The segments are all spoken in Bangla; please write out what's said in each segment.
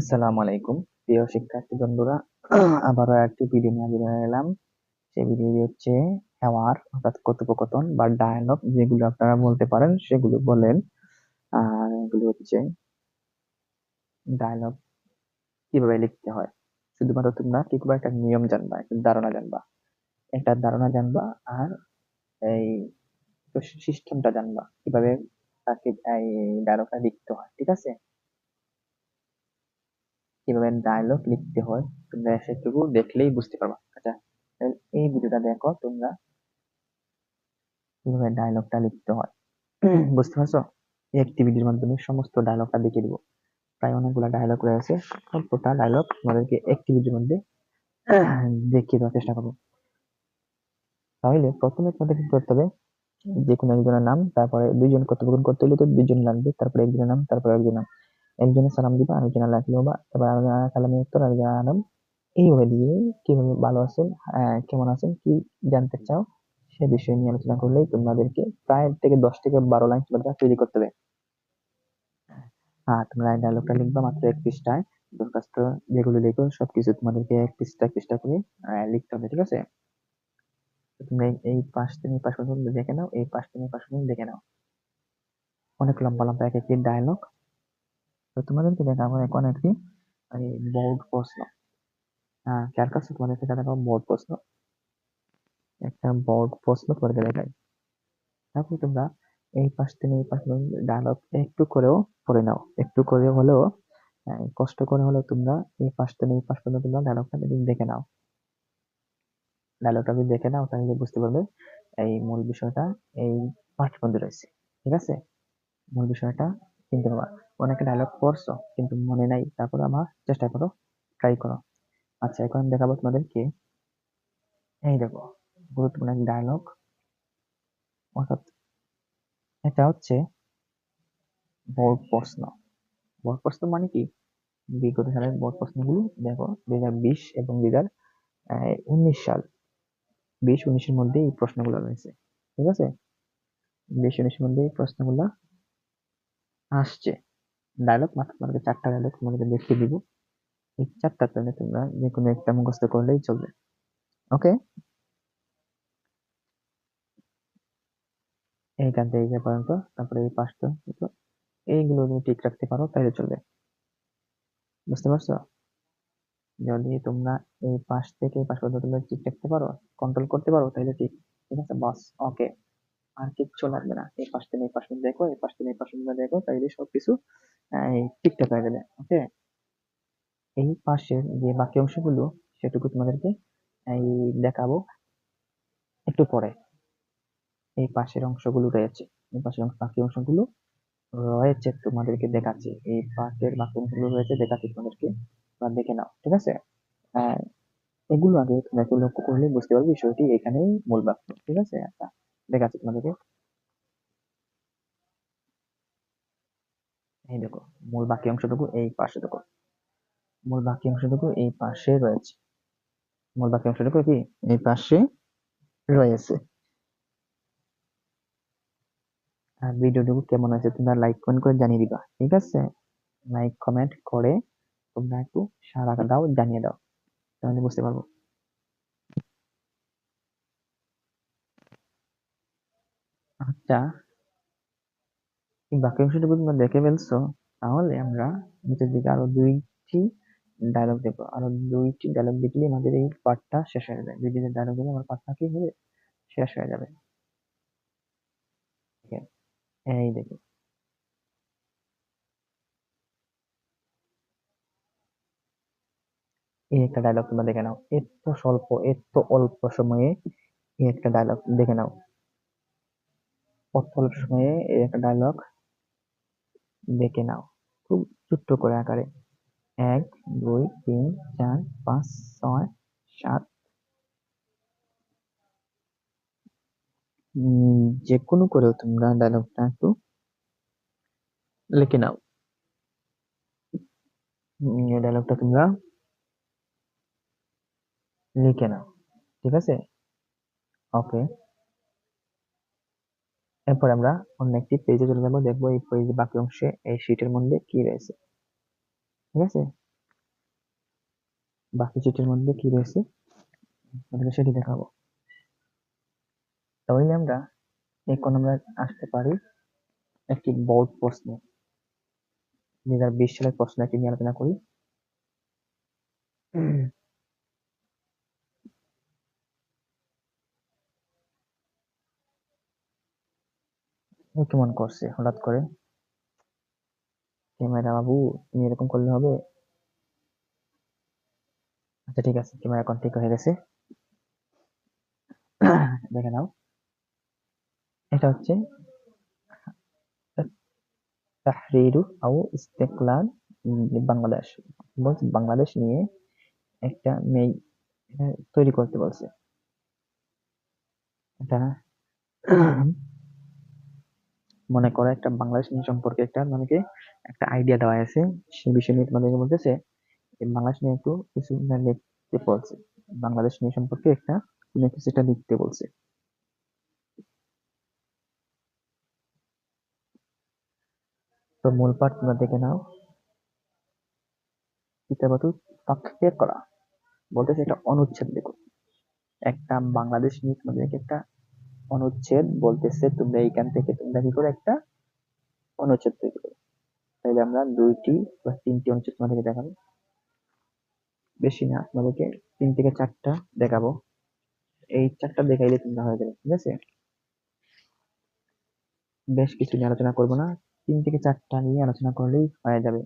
আসসালামু আলাইকুম। প্রিয় শিক্ষার্থী বন্ধুরা আবারও একটি ভিডিও নিয়ে হাজির হয়ে গেলাম সেই ভিডিওটি হচ্ছে হেওয়ার অর্থাৎ কথোপকথন বা ডায়ালগ যেগুলো আপনারা বলতে পারেন সেগুলো বলেন। আর এগুলো হচ্ছে ডায়ালগ কীভাবে লিখতে হয়। শুধুমাত্র তোমরা কি করবা একটা নিয়ম জানবা একটা ধারণা জানবা। একটা ধারণা জানবা আর এই সিস্টেমটা জানবা কীভাবে তাকে এই ডায়লগটা লিখতে হয় ঠিক আছে? কীভাবে ডায়লগ লিখতে হয় তোমরা সেটুকু দেখলেই বুঝতে পারবা। আচ্ছা এই ভিডিওটা দেখো তোমরা কীভাবে ডায়লগটা লিখতে হয়। বুঝতে পারছ? এই অ্যাক্টিভিটির মাধ্যমে সমস্ত ডায়লগটা দেখিয়ে দিব। প্রায় অনেকগুলো ডায়লগ রয়েছে সবকটা ডায়লগ তোমাদেরকে অ্যাক্টিভিটির মধ্যে দেখিয়ে দেওয়ার চেষ্টা করব। তাহলে প্রথমে তোমাদের কি করতে হবে যে কোনো একজনের নাম তারপরে দুইজন কথোপকথন করতে হলে তো দুইজন লাগবে তারপরে একজনের নাম তারপরে একজনের নাম। একজনের সালাম দিবা আরেকজন আল্লাহ বা তারপর আরেকজন সালামের উত্তর আরেকজন আলাম এইভাবে দিয়ে কীভাবে ভালো আছেন কেমন আছেন কি জানতে চাও সে বিষয় নিয়ে আলোচনা করলেই তোমাদেরকে প্রায় থেকে দশ থেকে বারো লাইন তোমাদের তৈরি করতে হবে আর তোমরা ডায়লগটা লিখবা মাত্র এক পৃষ্ঠায় দরখাস্ত যেগুলো লিখো সবকিছু তোমাদেরকে এক পৃষ্ঠা পৃষ্ঠা করে লিখতে হবে ঠিক আছে তোমরা এই পাশ থেকে পাশ পর্যন্ত দেখে নাও এই পাশ থেকে পাশ পর্যন্ত দেখে নাও অনেক লম্বা লম্বা এক একটি ডায়লগ তো তোমাদেরকে দেখাবো এখন একটি বোর্ড প্রশ্ন। হ্যাঁ কাছে তোমাদেরকে দেখাবো বোর্ড প্রশ্ন? একটা বোর্ড প্রশ্ন তোমাদেরকে দেখাই। তারপর তোমরা এই পাশ থেকে এই পাশ ডায়লগ একটু করেও পড়ে নাও। একটু করে হলেও কষ্ট করে হলেও তোমরা এই পাশ থেকে এই পাশ পর্যন্ত তোমরা ডায়লগটা দেখে নাও। ডায়লগটা যদি দেখে নাও, তাহলে বুঝতে পারবে, এই মূল বিষয়টা এই মধ্যে রয়েছে। ঠিক আছে? মূল বিষয়টা চিনতে পারবা অনেকে ডায়লগ পড়ছো কিন্তু মনে নাই। তারপর আমার চেষ্টা করো ট্রাই করো। আচ্ছা এখন দেখাবো তোমাদেরকে। এই দেখো, গুরুত্বপূর্ণ ডায়লগ অর্থাৎ এটা হচ্ছে বোর্ড প্রশ্ন। বোর্ড প্রশ্ন মানে কি? বিগত সালের বোর্ড প্রশ্নগুলো দেখো, দুই হাজার বিশ এবং দুই হাজার উনিশ সাল। বিশ, উনিশের মধ্যে এই প্রশ্নগুলো রয়েছে। ঠিক আছে? বিশ, উনিশের মধ্যে এই প্রশ্নগুলো আসছে। ডায়লগ মাত্র তোমাকে চারটা ডায়লগ তোমাকে দেখিয়ে দিব। এই চারটা প্ল্যানে তোমরা যে কোনো একটা মুখস্থ করলেই চলবে। ওকে এইখান থেকে পর্যন্ত, তারপরে এই পাঁচটা এইগুলো তুমি ঠিক রাখতে পারো তাহলে চলবে। বুঝতে পারছ? যদি তোমরা এই পাশ থেকে এই পাশ পর্যন্ত তোমরা ঠিক রাখতে পারো কন্ট্রোল করতে পারো তাহলে ঠিক। ঠিক আছে বাস ওকে আর কিচ্ছু লাগবে না। এই পাশ থেকে এই পাশ দেখো, এই পাশ থেকে এই পাশ দেখো, তাইলে সবকিছু ঠিকঠাক হয়ে যাবে ওকে এই পাশের যে বাকি অংশগুলো, সেটুকু তোমাদেরকে, এই, দেখাবো একটু পরে। এই পাশের অংশগুলো রয়েছে, এই পাশের বাকি অংশগুলো রয়েছে তোমাদেরকে দেখাচ্ছি। এই পাশের বাকি অংশগুলো রয়েছে, দেখাচ্ছি তোমাদেরকে দেখে নাও, ঠিক আছে? এগুলো আগে তোমরা একটু লক্ষ্য করলে বুঝতে পারবে বিষয়টি এখানেই মূল বাক্য, ঠিক আছে? আচ্ছা। দেখাচ্ছি তোমাদেরকে। এই দেখো, মূল বাকি অংশটুকু এই পাশে দেখো। মূল বাকি অংশটুকু এই পাশে রয়েছে। মূল বাকি অংশটুকু কি? এই পাশে রয়েছে। আর ভিডিওটুকু কেমন আছে তোমরা লাইক কমেন্ট করে জানিয়ে দিবা, ঠিক আছে? লাইক কমেন্ট করে তোমরা একটু সারা দাও, জানিয়ে দাও, তাহলে বুঝতে পারব। আচ্ছা বাকি অংশটুকু তোমরা দেখে ফেলছো, তাহলে আমরা নিচের দিকে আরও দুইটি ডায়লগ দেখব। আরও দুইটি ডায়লগ দেখলে আমাদের এই পার্টটা শেষ হয়ে যাবে। দুই দিনের ডায়লগ দেখলে আমার পার্টটা কি হবে? শেষ হয়ে যাবে। এই দেখো। এই একটা ডায়লগ তোমরা দেখে নাও। এত স্বল্প, এত অল্প সময়ে এই একটা ডায়লগ দেখে নাও। অল্প সময়ে এই একটা ডায়লগ দেখে নাও। খুব ছোট্ট করে আকারে। এক, দুই, তিন, চার, পাঁচ, ছয়, সাত। যে কোনো করেও তোমরা ডায়লগটা একটু লিখে নাও। ডায়লগটা তোমরা লিখে নাও। ঠিক আছে? ওকে এরপর আমরা অন্য একটি পেজে চলে যাব, দেখব এই পেজে বাকি অংশে এই শিটের মধ্যে কি রয়েছে। ঠিক আছে? বাকি চিঠির মধ্যে কি রয়েছে? সেটি দেখাবো। তাহলে আমরা এখন আমরা আসতে পারি একটি বোর্ড প্রশ্ন। দুই হাজার বিশ সালের প্রশ্ন একটি নিয়ে আলোচনা করি। এ কেমন করছে হঠাৎ করে। ক্যামেরা বাবু, তুমি এরকম করলে হবে? আচ্ছা ঠিক আছে, ক্যামেরা এখন ঠিক হয়ে গেছে। দেখে নাও। এটা হচ্ছে তাহরিরু আও ইস্তেকলাল বাংলাদেশ। বলছে বাংলাদেশ নিয়ে একটা মেই তৈরি করতে বলছে। এটা মনে করো একটা বাংলাদেশ নিয়ে সম্পর্কে একটা তোমাকে একটা আইডিয়া দেওয়া আছে। সেই বিষয় নিয়ে তোমাদেরকে বলতেছে বাংলাদেশ নিয়ে একটু কিছু লিখতে বলছে। বাংলাদেশ নিয়ে সম্পর্কে একটা কোনো কিছু একটা লিখতে বলছে। তো মূল পাঠ তোমরা দেখে নাও। কিতাবাতু তাকফির করা। বলতেছে এটা অনুচ্ছেদ দেখো একটা বাংলাদেশ নিয়ে তোমাদেরকে একটা অনুচ্ছেদ বলতেছে, তোমরা এইখান থেকে তোমরা কি করে একটা অনুচ্ছেদ তৈরি করো। তাহলে আমরা দুইটি বা তিনটি অনুচ্ছেদ তোমাদেরকে দেখাবো। বেশি না, তোমাদেরকে তিন থেকে চারটা দেখাবো। এই চারটা দেখাইলে তোমরা হয়ে যাবে, ঠিক আছে? বেশ কিছু নিয়ে আলোচনা করব না, তিন থেকে চারটা নিয়ে আলোচনা করলেই হয়ে যাবে।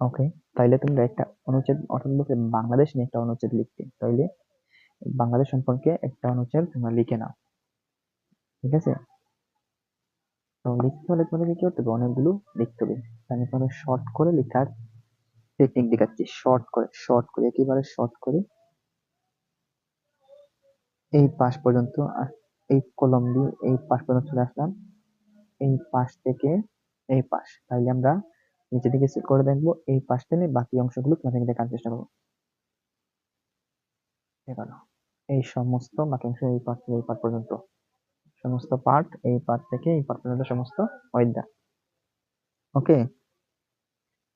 ওকে, তাইলে তোমরা একটা অনুচ্ছেদ, অর্থাৎ বলতে বাংলাদেশ নিয়ে একটা অনুচ্ছেদ লিখতে। তাইলে বাংলাদেশ সম্পর্কে একটা অনুচ্ছেদ তোমরা লিখে নাও। ঠিক আছে? তো লিখতে হলে তোমাদেরকে কি করতে হবে? অনেকগুলো লিখতে হবে। আমি তোমাদের শর্ট করে লেখার টেকনিক দেখাচ্ছি। শর্ট করে শর্ট করে, একেবারে শর্ট করে। এই পাশ পর্যন্ত এই কলম দিয়ে এই পাশ পর্যন্ত চলে আসলাম। এই পাশ থেকে এই পাশ। তাইলে আমরা নিচে দিকে সেট করে দেখব। এই পাশ থেকে বাকি অংশগুলো তোমাদের দেখার চেষ্টা করব। এই সমস্ত বাকি অংশ এই পাশ থেকে এই পাশ পর্যন্ত। সমস্ত পার্ট এই পার্ট থেকে এই পার্ট পর্যন্ত সমস্ত অয়দা ওকে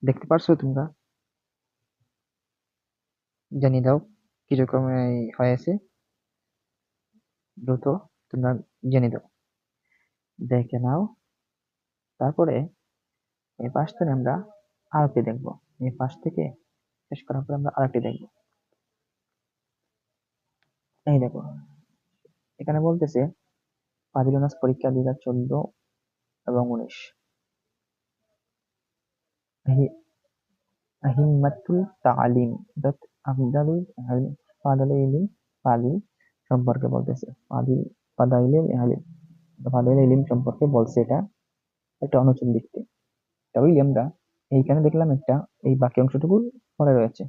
দেখতে পারছ তোমরা? জানিয়ে দাও, কীরকম হয়েছে। দ্রুত তোমরা জেনে দাও। দেখে নাও। তারপরে এই পাশ থেকে আমরা আরেকটি দেখব। এই পাশ থেকে শেষ করার পরে আমরা আরেকটি দেখব। এই দেখো, এখানে বলতেছে পাদিলনাস পরীক্ষা দুই হাজার চোদ্দ এবং উনিশ। আহিম্মাতুল তালিম ফাদিল সম্পর্কে বলতেছে। ফাদিল ফাদাইল ইলিম সম্পর্কে বলছে এটা একটা অনুচ্ছেদ লিখতে। তাহলে আমরা এইখানে দেখলাম একটা, এই বাকি অংশটুকু পরে রয়েছে।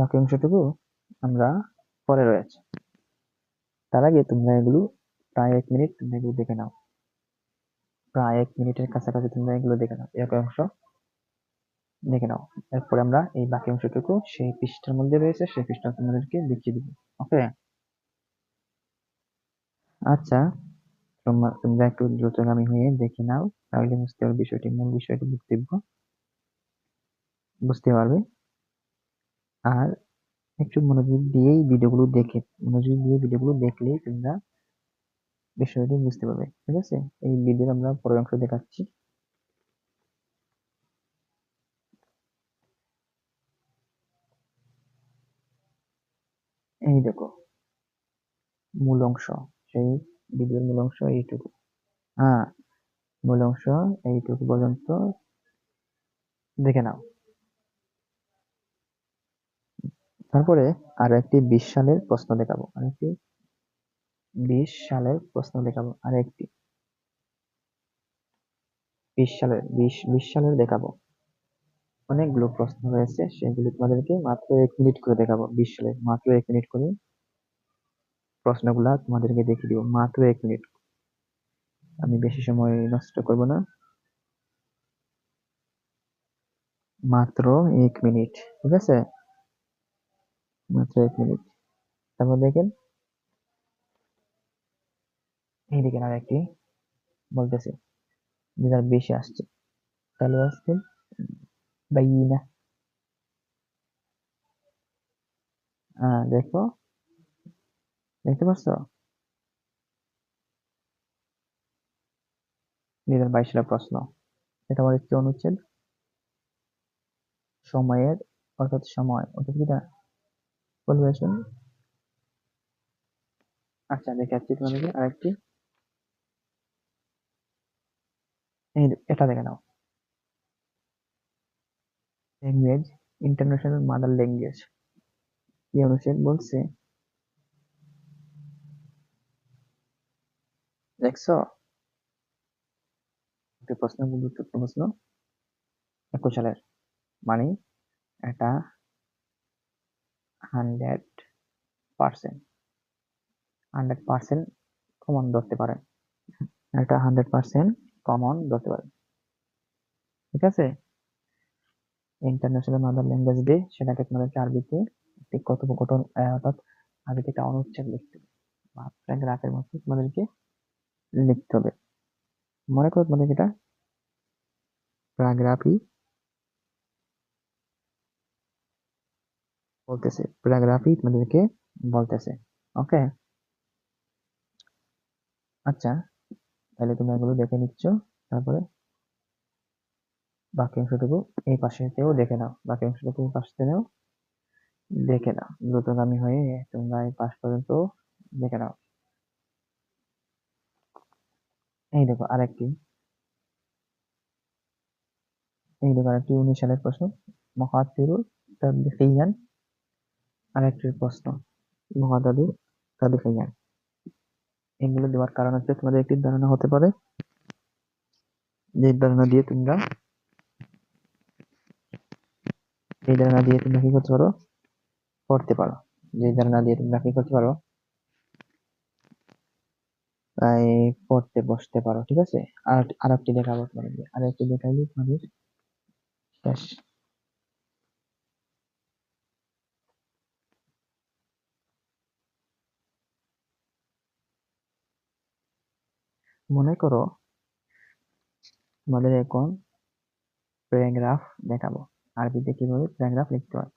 বাকি অংশটুকু আমরা পরে রয়েছে। তার আগে তোমরা এগুলো প্রায় এক মিনিট তুমি এগুলো দেখে নাও। প্রায় এক মিনিটের কাছাকাছি তোমরা এগুলো দেখে নাও। এক অংশ দেখে নাও। এরপরে আমরা এই বাকি অংশটুকু সেই পৃষ্ঠার মধ্যে রয়েছে, সেই পৃষ্ঠা তোমাদেরকে দেখিয়ে দিব। ওকে আচ্ছা তোমরা তোমরা একটু দ্রুতগামী হয়ে দেখে নাও, তাহলে বুঝতে পারবে বিষয়টি, মূল বিষয়টি বক্তব্য। বুঝতে পারবে? আর একটু মনোযোগ দিয়েই ভিডিওগুলো দেখে, মনোযোগ দিয়ে ভিডিওগুলো দেখলেই তোমরা বিষয়টি বুঝতে পারবে, ঠিক আছে? এই ভিডিও আমরা পরের অংশ দেখাচ্ছি। এই দেখো, মূল অংশ, সেই ভিডিওর মূল অংশ এইটুকু। হ্যাঁ মূল অংশ এইটুকু পর্যন্ত দেখে নাও। তারপরে আর একটি বিশ সালের প্রশ্ন দেখাবো। আরেকটি বিশ সালের প্রশ্ন দেখাবো আরেকটি। বিশ সালের, বিশ বিশ সালের দেখাবো। অনেকগুলো প্রশ্ন রয়েছে, সেগুলি তোমাদেরকে মাত্র এক মিনিট করে দেখাবো। বিশ সালের, মাত্র এক মিনিট করে প্রশ্নগুলা তোমাদেরকে দেখিয়ে দিব, মাত্র এক মিনিট। আমি বেশি সময় নষ্ট করব না। মাত্র এক মিনিট, ঠিক আছে? মাত্র এক মিনিট। তারপর দেখেন দেখেন আর একটি বলতেছে দু হাজার বিশে আসছে। তাহলে আসছে বাইনা। হ্যাঁ দেখো, দেখতে পাচ্ছ? দুই হাজার বাইশ সালের প্রশ্ন। এটা আমার একটি অনুচ্ছেদ। সময়ের, অর্থাৎ সময়। অর্থাৎ কিটা পরিবেশন আচ্ছা দেখাচ্ছি তোমাদেরকে আরেকটি এই এটা দেখে নাও। ল্যাঙ্গুয়েজ ইন্টারন্যাশনাল মাদার ল্যাঙ্গুয়েজ অনুচ্ছেদ বলছে, দেখছ? একটি প্রশ্ন গুরুত্বপূর্ণ প্রশ্ন। একুশ সালের মানে এটা hundred percent hundred percent common ধরতে পারেন এটা হান্ড্রেড পার্সেন্ট কমন ধরতে পারেন ঠিক আছে? ইন্টারন্যাশনাল মাদার ল্যাঙ্গুয়েজ ডে সেটাকে তোমাদেরকে আরবিতে একটি কথোপকথন অর্থাৎ আরবিতে একটা অনুচ্ছেদ লিখতে হবে। প্যারাগ্রাফের মধ্যে তোমাদেরকে লিখতে হবে। মনে করো তোমাদের এটা প্যারাগ্রাফই বলতেছে প্যারাগ্রাফই তোমাদেরকে বলতেছে। ওকে? আচ্ছা তাহলে তুমি এগুলো দেখে নিচ্ছ, তারপরে বাকি অংশটুকু এই পাশেতেও দেখে নাও। বাকি অংশটুকু এই পাশেতেও দেখে নাও। দ্রুতগামী হয়ে তোমরা এই পাশ পর্যন্ত দেখে নাও। এই দেখো আরেকটি। এই দেখো আরেকটি উনিশ সালের প্রশ্ন মহাতিরুল তাবলিখিয়ান আরেকটি প্রশ্ন। মহাদাদুর তাবলিখিয়ান এগুলো দেওয়ার কারণ হচ্ছে তোমাদের একটি ধারণা হতে পারে। যে ধারণা দিয়ে তোমরা এই ধারণা দিয়ে তোমরা কি করতে পারো, পড়তে পারো। যে ধারণা দিয়ে তোমরা কি করতে পারো, তাই পড়তে বসতে পারো, ঠিক আছে? আর আর একটি দেখাবো তোমাদের আর একটি দেখাইলে তোমাদের শেষ। মনে করো তোমাদের এখন প্যারাগ্রাফ দেখাবো। আরবিতে কীভাবে প্যারাগ্রাফ লিখতে হয়।